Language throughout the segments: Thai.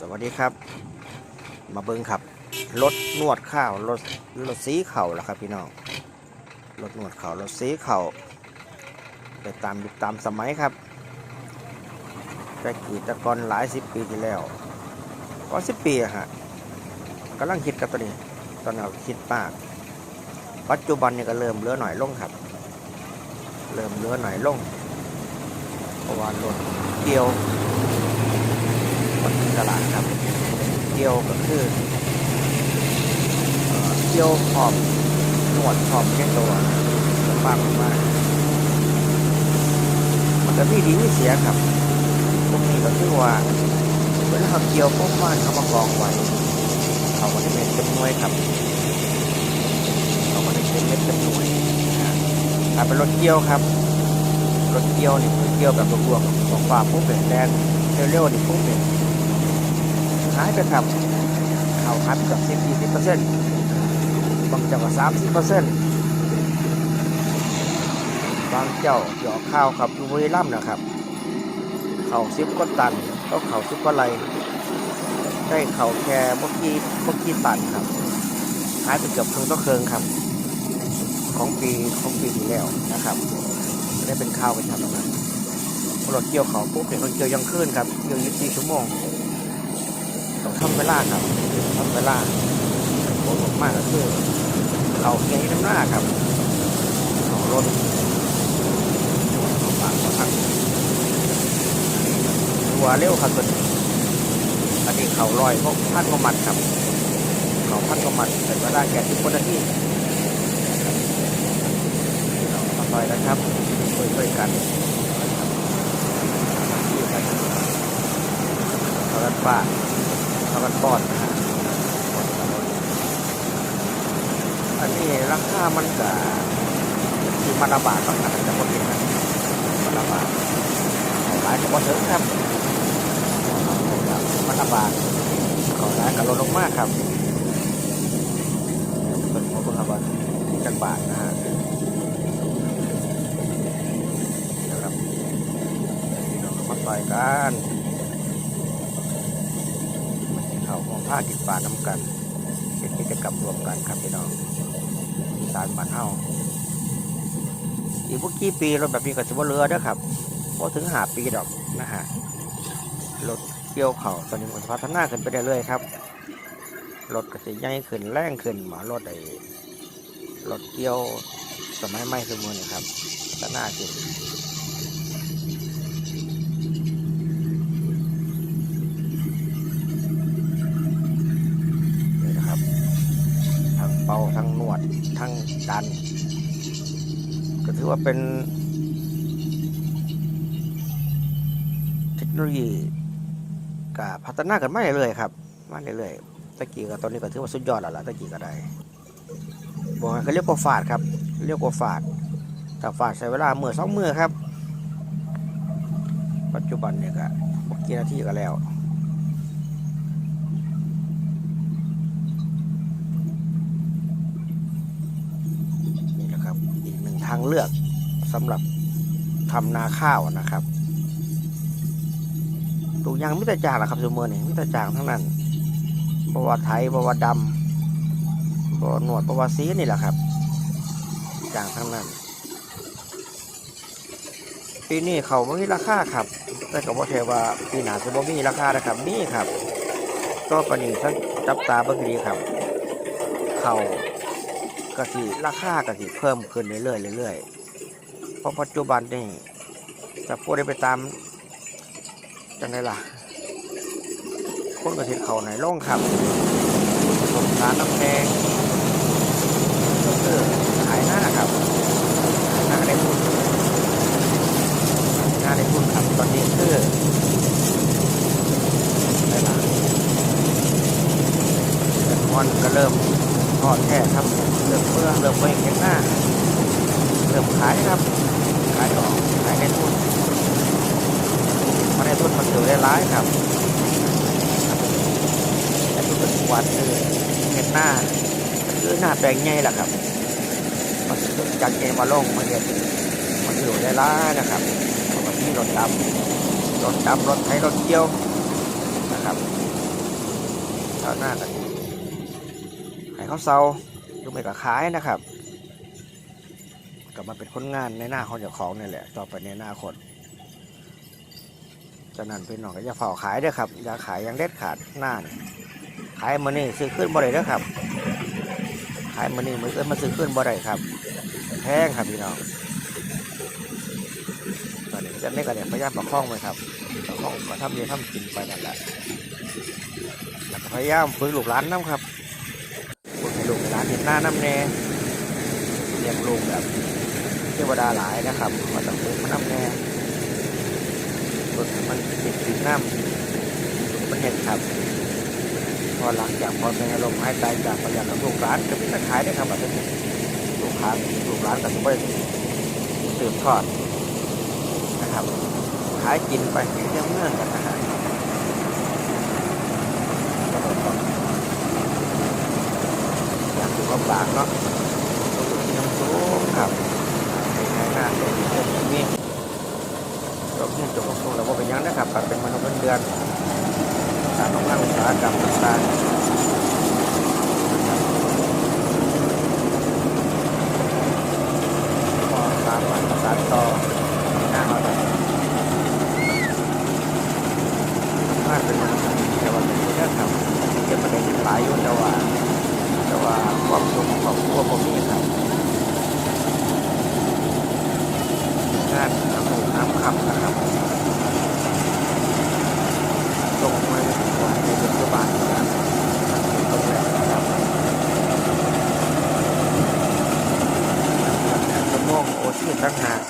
สวัสดีครับ มาเบิ้งครับรถนวดข้าวรถรถสีเข่าล่ะครับพี่น้องรถนวดเข่ารถสีเข่าไปตามยุคตามสมัยครับแต่กี่ตะกอนหลายสิบปีที่แล้วก็สิบปีอะฮะกำลังคิดกับตัวนี้ ตอนนี้คิดมาก ปัจจุบันเนี่ยก็เริ่มเลือหน่อยลงครับ เริ่มเลือหน่อยลงเพราะว่ารถเกี่ยว คนตลาดครับเกี่ยวก็คือเกี่ยวขอบหนวดขอบแค่ตัวลำบากมากมันก็มีดีมีเสียครับพวกนี้ก็คือว่าเวลาเขาเกี่ยวพวกบ้านเขามากองไว้เขาก็จะเป็นเป็นหน่วยครับเขาก็จะเป็นเม็ดเป็นหน่วยนะถ้าเป็นรถเกี่ยวครับรถเกี่ยวนี่คือเกี่ยวแบบรวมๆของฟ้าปุ๊บเป็นแดงเร็วๆนี่ปุ๊บเป็น หายไปครับเขาหายไปกับสิบยี่สิบเปอร์เซ็นต์บางเจังหวัดสามสิบเปอร์เซ็นต์บางเจ้าหยอกข้าวครับอยู่บรีรัมนะครับ เขาสิบก็ตันก็เขาสิบก็ไรได้เขาแค่เมื่อกี้เมื่อกี้ตันครับหายไปเกือบครึ่งต่อครึ่งครับ ของปีของปีที่แล้วนะครับได้เป็นข้าวไปทำแล้วนะรถเกี่ยวเขาปุ๊บเห็นรถเกี่ยวยังขึ้นครับเกี่ยวยี่สิบชั่วโมง ต้องทำเวลาครับทำเวลาโหดมากก็คือเราเกียร์น้ำหน้าครับเอารถเอาปากมาพักตัวเร็วครับตัวนี้อันนี้เขาลอยพวกพันกว่ามัดครับ เขาพันกว่ามัดเป็นเวลาแค่สิบคนนาทีเรามาลอยนะครับช่วยๆกันนะครับช่วยกันเอากันปอนนะฮะอันนี้ราคามันก็ที่มันระบาดต้องการจะคนเห็นนะมันระบาดหลายจะพอถึงครับมันระบาดขอร้ายกับลดลงมากครับเป็นของคุณครับว่จังบาทนะฮะนะครับเรามาต่อยกัน เขาของ ผ้ากินปลาน้ำกันเป็นกิจกรรมรวมกันครับพี่น้องสานบ้านเฮาอีกพวกกี่ปีรถแบบนี้ก็จะว่าเรือเด้อครับพอถึงหาปีดอกนะฮะรถเกี่ยวเขาตอนนี้มันพัฒนาขึ้นไปเรื่อยๆครับรถก็จะใหญ่ขึ้นแรงขึ้นหมารถไอ้รถเกี่ยวสมัยใหม่สมุนนี่ครับพัฒนาขึ้นนะครับทั้งเป่าทั้งนว ดทั้งดัน ก็ถือว่าเป็นเทคโนโลยีกับพัฒนากันมาเรื่อยๆครับมาเรื่อยๆตะกี้กับตอนนี้ก็ถือว่าสุดยอดแล้วล่ะตะกี้ก็ได้บอกให้เขาเรียกว่าฝาดครับ เรียกว่าฝาดแต่ฝาดใช้เวลาเมื่อสองเมื่อครับ ปัจจุบันเนี่ยก็บอกกี่นาทีก็แล้ว นี่นะครับอีกหนึ่งทาง เลือกสำหรับทำนาข้าวนะครับตูกยางมิตรจางนะครับสมือนี่มิตรจางทั้งนั้นบวาไทยบวาดำบวาหนวดบวาซีนี่แหละครับ จางทั้งนั้นปีนี้เขาไม่มีราคาครับ แต่ก็บ่ใช่ว่าปีหน้าจะบ่มีราคานะครับมีครับ ก็ปนนี้ท่านจับตาเบิ่งดีครับ เขา กสิราคากสิเพิ่มขึ้นเรื่อยๆเรื่อยๆเพราะปัจจุบันนี่จะพูดได้ไปตามจังไดล่ะ คนกสิเขาไหนล่องครับสงสารน้ำแดงก็คือขายหน้าครับหน้าได้ทุนหน้าได้ทุนครับตอนนี้คือได้ละแต่มอนก็เริ่มทอดแท้ครับ เริ่มเมื่อเริ่มไม่เห็นหน้าเริ่มขายครับ ขายออกขายในทุนมาในทุนมันถือได้ร้ายครับในทุนเป็นวันคือเห็นหน้าคือหน้าแปลงใหญ่แหละครับมันจากเกมาลงมาเห็นมันถือได้ร้ายนะครับปกติรถดำรถดำรถไถรถเกี่ยวนะครับเท่าวนากันให้เขาเซาหรือ ไม่ก็ขายนะครับก็มาเป็นคนงานในหน้าของเจ้าของนี่แหละ ต่อไปในหน้าคนฉะนั้นพี่น้องก็จะเฝ้าขายด้วยครับอย่าขายยังเด็ดขาดหน้าขายมือนี่ซื้อขึ้นบ่ได้ด้อครับ ขายมือนี่มือเอิ้นมาซื้อขึ้นบ่ได้ครับแพงครับพี่น้องตอนนี้จะไม่กระเดียพยายามประคองไว้ครับประคองก็ทำเยอะทำกินไปนั่นแหละพยายามฝึกลูกหลานน้ำครับ หน้าน้ำแน่เลี้ยงลูกแบบเทวดาหลายนะครับมาต้องฝึกมันน้ำแน่ฝึกให้มันติดติดน้ำฝึกมันเห็นครับ พอหลังจากพอแม่ลมหายใจจากประหยัดลูกหลานก็มีแต่ขายได้ครับแบบนี้ลูกค้าลูกหลานก็จะไปสืบทอดนะครับขายกินไปเรื่องเมื่องกันนะฮะ อยากอยู่ลำบากเนาะต้องอยู่ที่น้ำสูงครับในงานเป็นเรื่องนี้จบเนี่จบลงสูงแล้วว่าเป็นยังนะครับก็เป็นมนุษย์เงินเดือนการทำงานอุตสาหกรรมต่างๆก็ตามมาประสานต่อหน้าเราได้มากเป็นแต่ว่าเป็นเรื่องทำจะประเด็นหลายอยู่แต่ว่าแต่ว่าความสุขของครอบครัวผมนี่ครับงานน้ำหมูน้ำคำนะครับตรงมาของในปัจจุบันนะครับตรงแรกนะครับจะ ม่วงโอชีตั้งหาก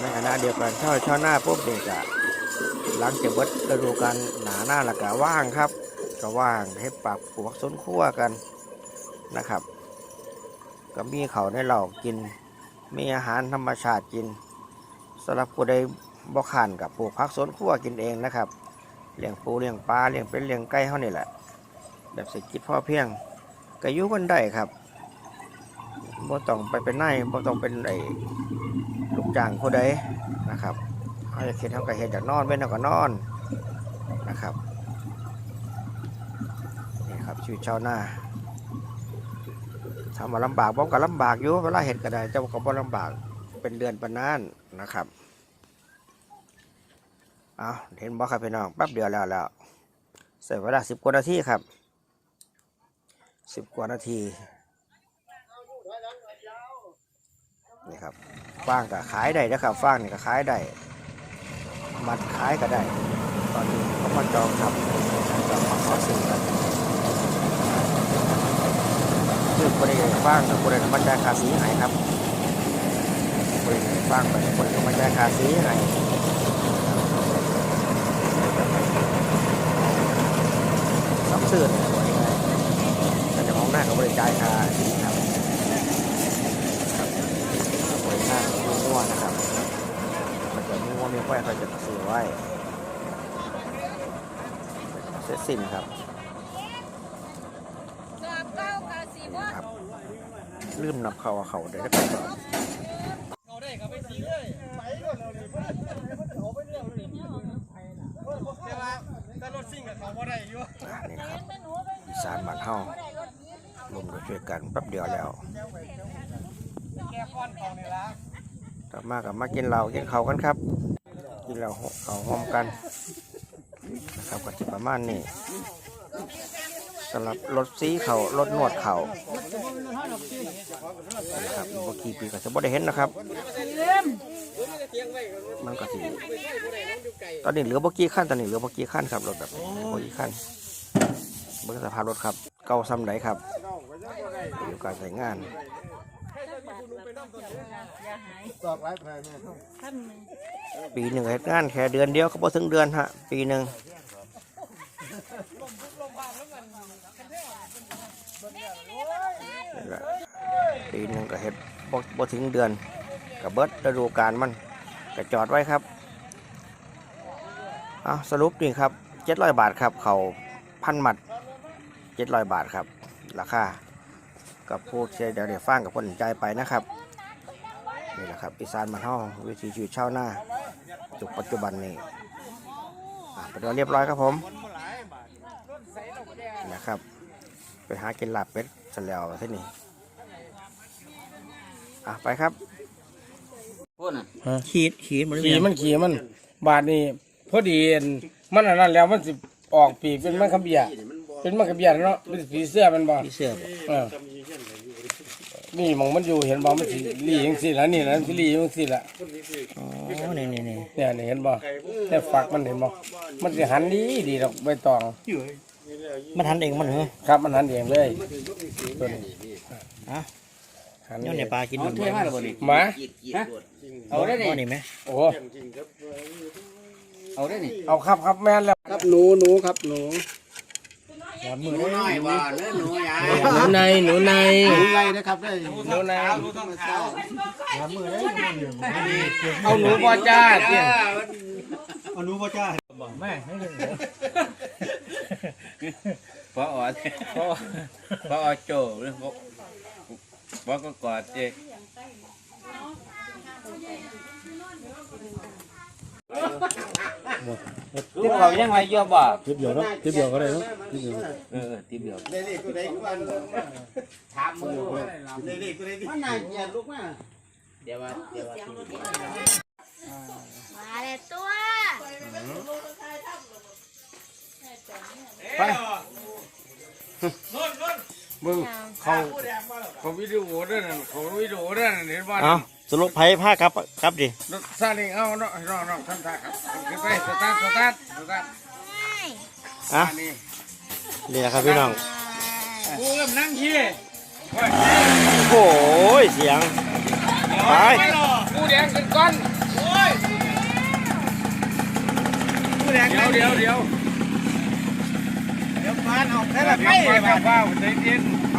ในขณะเดียวกันช่อช่อหน้าปุ๊บเด็กอะหลังจากเบิดฤดูกาลหนาหน้าและก็ว่างครับ ก็ว่างให้ปรับปลูกส้นขั้วกันนะครับ ก็มีเขาในเหล่ากิน มีอาหารธรรมชาติกินสำหรับผู้ใดบ่ขานกับปลูกผักสวนครัวกินเองนะครับเลี้ยงปูเลี้ยงปลาเลี้ยงเป็นเลี้ยงไก่เท่านี่แหละ แบบเศรษฐกิจพอเพียงก็อยู่กันได้ครับ บ่ต้องไปเป็นนายบ่ต้องเป็นไอ้ลูกจ้างผู้ใดนะครับเขาจะเขียนทำกระเห็ดจากนอนเว้นเขาก็นอนนะครับนี่ครับชีวิตชาวนาถามาลำบากบ้องก็ลำบากอยู่เวลาเห็ดก็ได้เจ้าก็บ่ลำบากเป็นเดือนปนนานนะครับเอาเห็นบ่ครับพี่น้องแป๊บเดียวแล้วแล้วใส่เวลาสิบกว่านาทีครับสิบกว่านาที นี่ครับฟางก็ขายได้นะครับฟางนี่ก็ขายได้มัดขายก็ได้ ตอนนี้เขามาจองครับจองมาขอซื้อกันคือบริเวณฟางกับบริเวณมาจ่ายค่าสีให้ครับบริเวณฟางไปบริเวณมาจ่ายค่าสีให้ซับซื้อเนี่ยว่าง่ายๆแต่จะมองหน้ากับบริจ่ายค่าสีครับ บริหารมั่วๆนะครับ มันจะมั่ วไม่เขาจะซื้อไว้เสร็จสิ้นครับสอบเก้ากับสี่ครับลืมนับเขาว่าเขาได้ได้ไปก่อนเขาได้เขาไปสีเลยไปก่อนเราเลยเพื่อนเขาไปเรื่องเลยแต่ว่าแต่รถซิ่งกับเขาบ่ได้อยู่อ่านี่ครับอีสานบ้านเฮาลมกันช่วยกันแป๊บเดียวแล้วแก้ก้อนเขานี่ละกลับมากับมากินเหล้ากินเขากันครับ กินเหล้าเขาหอมกันนะครับก็จะประมาณนี้สำหรับรถซีเขารถนวดเขานะครับอีกบ่กี่ปีก็จะบ่ได้เห็นนะครับมันก็สิตอนนี้เหลือบ่กี่ขั้นตอนนี้เหลือบ่กี่ขั้นครับรถแบบบ่กี่ขั้นเบิ่งสภาพรถครับ เก่าซ้ำไหนครับอยู่การใช้งาน ตอกไร้ภายในปีหนึ่งเหตุงานแค่เดือนเดียวก็พอถึงเดือนฮะ ปีหนึ่งปีหนึ่งก็เห็ดบ่บ่ถึงเดือนกับเบิดฤดูกาลมันก็จอดไว้ครับเอาสรุปนี่ครับเจ็ดร้อยบาทครับเขาพันหมัดเจ็ดร้อยบาทครับ ราคากับผู้เชียเดี๋ยวเดี๋ยวฟังกับคนใจไปนะครับ นี่แหละครับอีสานมานเฮาวิถีชีวิตชาวนาจุกปัจจุบันนี้อะเป็นเรียบร้อยครับผมคนมาหลายนะครับ ไปหากินลาบเป็ดเสร็จแล้วที่นี่อะไปครับพูดน่ะขีดขีดมันขี่มันขี่มัน บาดนี่พอดีเห็นมันอันนั้นแล้วมันสิออกปีกเป็นมันขบเบียเป็นมันขบเบียเนาะเป็นผีเสื้อมันบ่พี่เสือเออ นี่มองมันอยู่เห็นบ่ มันสิลีจังซี่ล่ะนี่ล่ะมันสิลีจังซี่ล่ะอ๋อนี่นี่นี่เนี่ยนี่เห็นบ่แต่ฝักมันเห็นบ่ มันสิหันดีดีดอกใบตอง มันทันเองมันเหรอครับ มันหันเองเลยตัวนี้อะหันย้อนในปลากินเอาถ้วยมาแล้วบ่นี่หมาฮะเอาได้นี่อ๋อนี่ไหมโอ้เอาได้นี่เอาครับครับแม่นแล้วครับหนูหนูครับหนู หนูน้อยบ่เนื้อหนูใหญ่หนูในหนูในหนูไรนะครับได้หนูในเอาหนูบ่จ้าเตี้ยพออดพอพออโจเรื่องพอก็กอดเจ ที่เขายังไงเยอะบ่ทิปเดียวครับทิปเดียวก็ได้ครับเออติบเดียวมาเลยตัวเบิ่งเขาเขาวิดีโอด้วยนั่นเขาวิดีโอด้วยนั่นเห็นบ่เอา สรุปไผ่ผ้าครับครับดิรถซาเล้งเอาเนาะน้องน้องทำท่าครับขึ้นไปสตาร์ทสตาร์ทสตาร์ทอะอันนี้นี่แหละครับพี่น้องกูเริ่มนั่งขี้โอ้ยเสียง ไป กูแดงขึ้นก้อนโอ้ยกูแดงเดี๋ยวเดี๋ยวเดี๋ยวเดี๋ยวฟานออกได้ละไม่แบบว่าใจเย็นไป